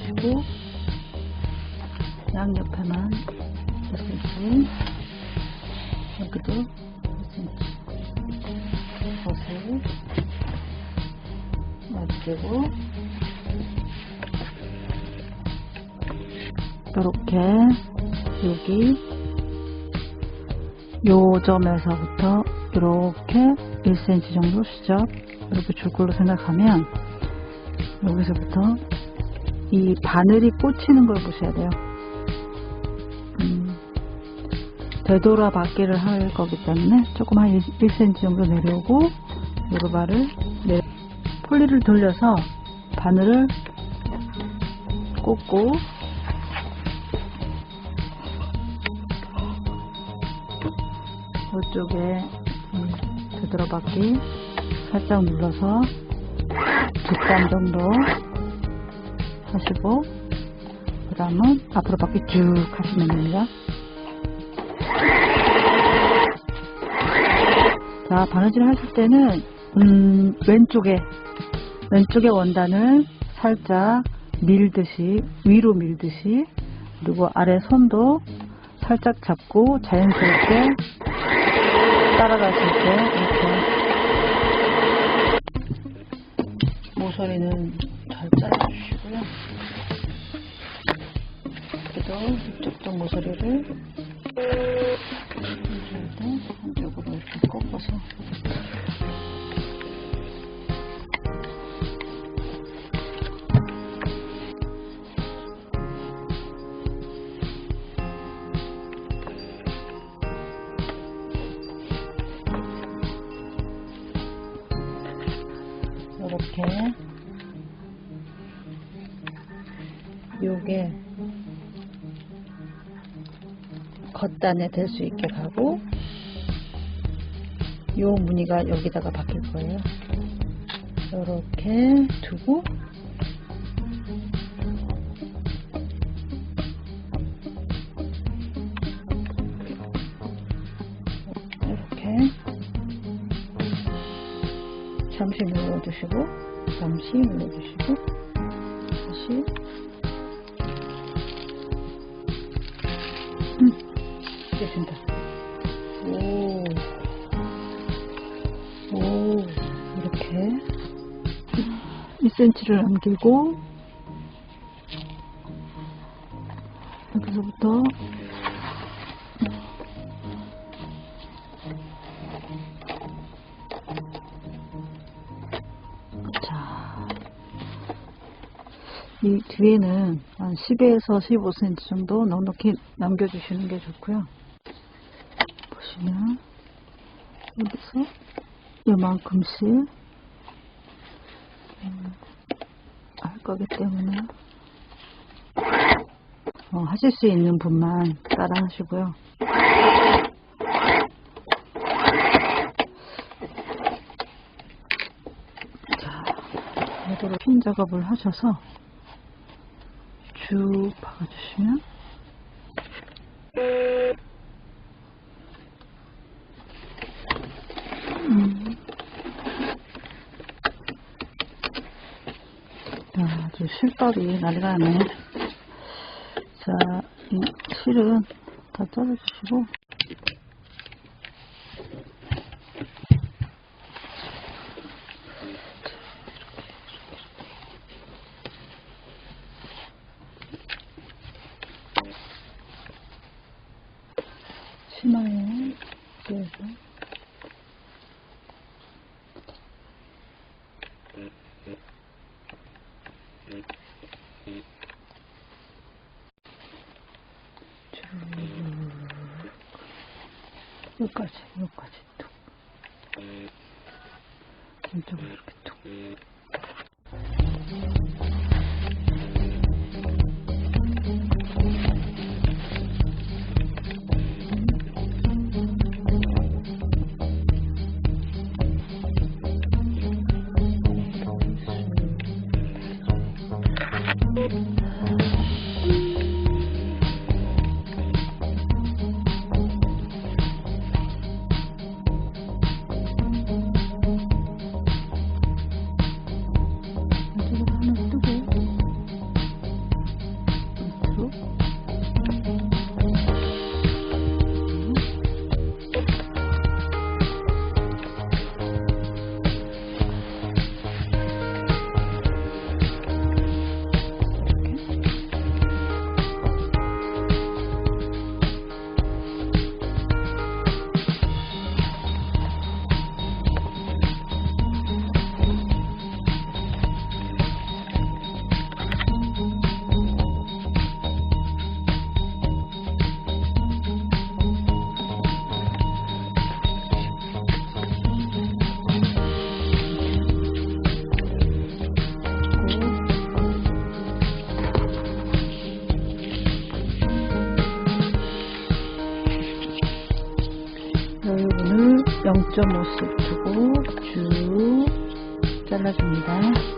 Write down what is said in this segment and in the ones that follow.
잘라주시고 양옆에만 1cm 여기도 1cm 겉을 놔주고. 이렇게 여기 요 점에서부터 이렇게 1cm 정도 시작. 이렇게 줄 걸로 생각하면 여기서부터 이 바늘이 꽂히는 걸 보셔야 돼요. 음, 되돌아 받기를 할 거기 때문에 조금 한 1cm 정도 내려오고 요르바를 내 폴리를 돌려서 바늘을 꽂고 이쪽에 음, 되돌아 받기 살짝 눌러서 뒷단 정도 하시고 그 다음은 앞으로 바퀴 쭉 하시면 됩니다 자 바느질 하실 때는 음, 왼쪽에 왼쪽의 원단을 살짝 밀듯이 위로 밀듯이 그리고 아래 손도 살짝 잡고 자연스럽게 따라가실 때 이렇게 모서리는 잘 잘라주시고요. 그래도 이쪽도 모서리를 겉단에 될 수 있게 가고 요 무늬가 여기다가 바뀔 거예요. 이렇게 두고 이렇게 잠시 눌러주시고 잠시 눌러주시고 다시 1cm를 남기고 여기서부터 자, 이 뒤에는 한 10에서 15cm 정도 넉넉히 남겨주시는 게 좋고요. 보시면 여기서 요만큼씩 음, 할 거기 때문에 어, 하실 수 있는 분만 따라 하시고요. 자, 제대로 핀 작업을 하셔서 쭉 박아주시면 음. 야, 아주 실밥이 난리가 나네. 자, 이 실은 다 잘라주시고 치마에 그래서 쭉 여기까지 여기까지 툭 이쪽으로 이렇게 툭 0.5씩 두고 쭉 잘라줍니다.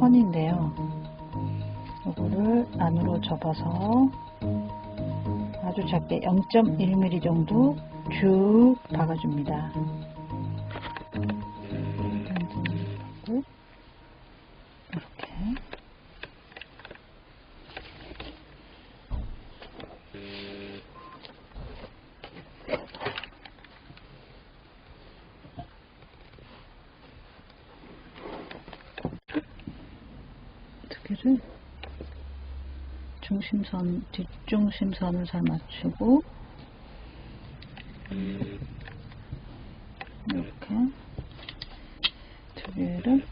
선인데요. 이거를 안으로 접어서 아주 작게 0.1mm 정도 쭉 박아줍니다. 두 개를 중심선, 뒷중심선을 잘 맞추고 이렇게 두 개를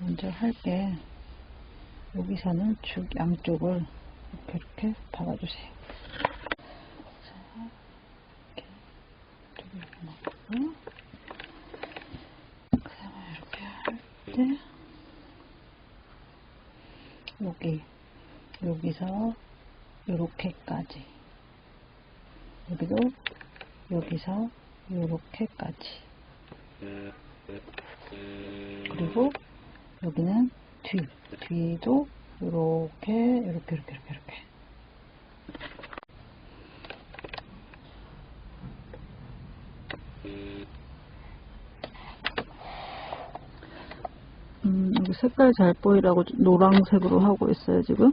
먼저 할게 여기서는 쭉 양쪽을 이렇게 이렇게 박아주세요. 자, 이렇게 두 개를 넣고 그 다음에 이렇게 할 때 여기 여기서 요렇게까지. 여기도 여기서 요렇게까지. 그리고 여기는 뒤 뒤도 요렇게 요렇게 이렇게 이렇게 이렇게. 음, 여기 색깔 잘 보이라고 노란색으로 하고 있어요, 지금.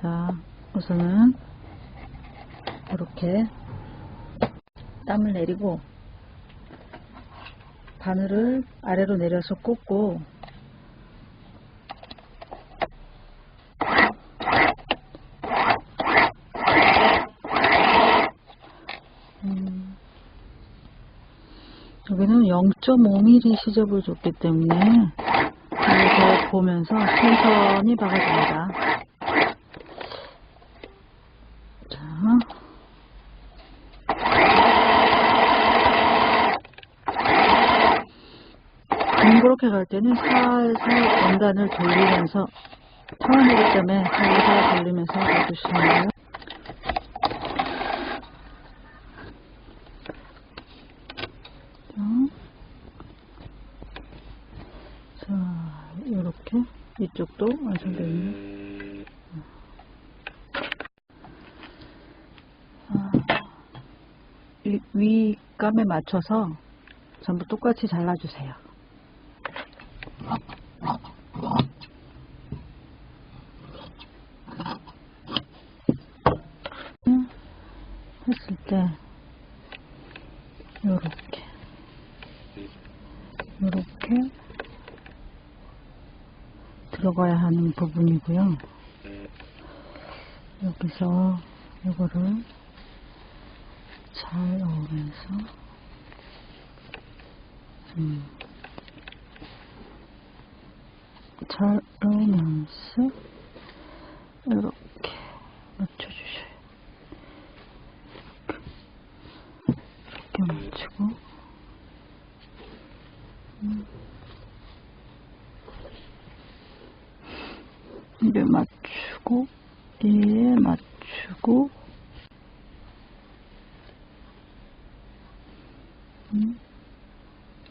자, 우선은 이렇게 땀을 내리고 바늘을 아래로 내려서 꽂고 음, 여기는 0.5mm 시접을 줬기 때문에 이렇게 보면서 천천히 박아줍니다. 둥그렇게 갈 때는 살살 원단을 돌리면서 처음이기 때문에 살살 돌리면서 해주시면. 자, 자, 이렇게 이쪽도 완성되어 있네. 아, 이 위감에 맞춰서 전부 똑같이 잘라주세요. 했을 때 요렇게 요렇게 들어가야 하는 부분이고요. 여기서 이거를 잘 넣으면서 음, 자르면서 이렇게 맞춰주셔요. 이렇게 맞추고 1에 맞추고 이에 맞추고 음,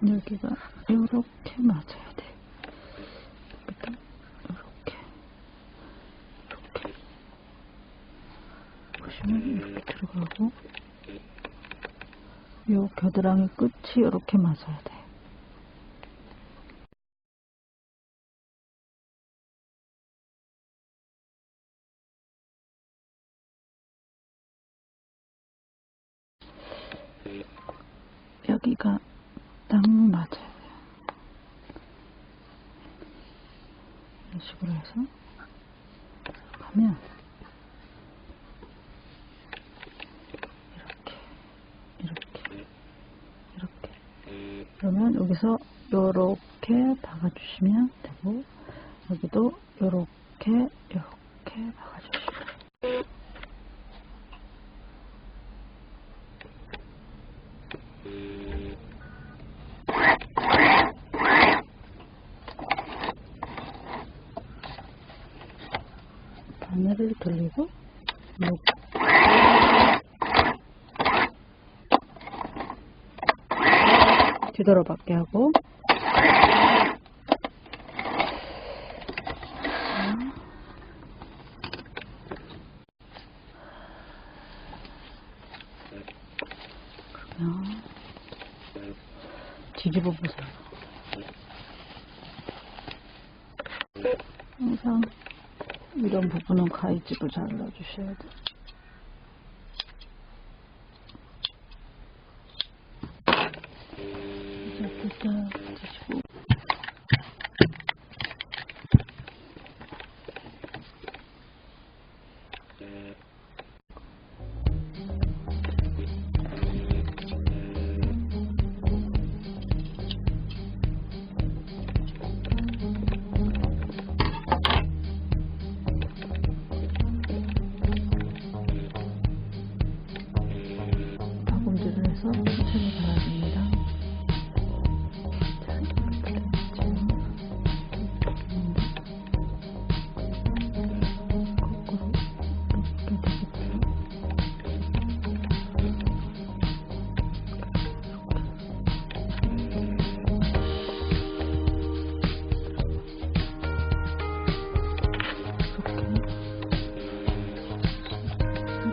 여기가 이렇게 맞아야 돼. 이렇게 이렇게. 보시면 이렇게 들어가고 요 겨드랑이 끝이 이렇게 맞아야 돼. 가면 이렇게 이렇게 이렇게. 그러면 여기서 요렇게 박아주시면 되고 여기도 요렇게 요렇게 박아주시면 바늘을 돌리고 이렇게 뒤돌아받게 하고 뒤집어 보세요. 가위집을 잘 넣어주셔야 돼. 딱뒤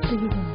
自己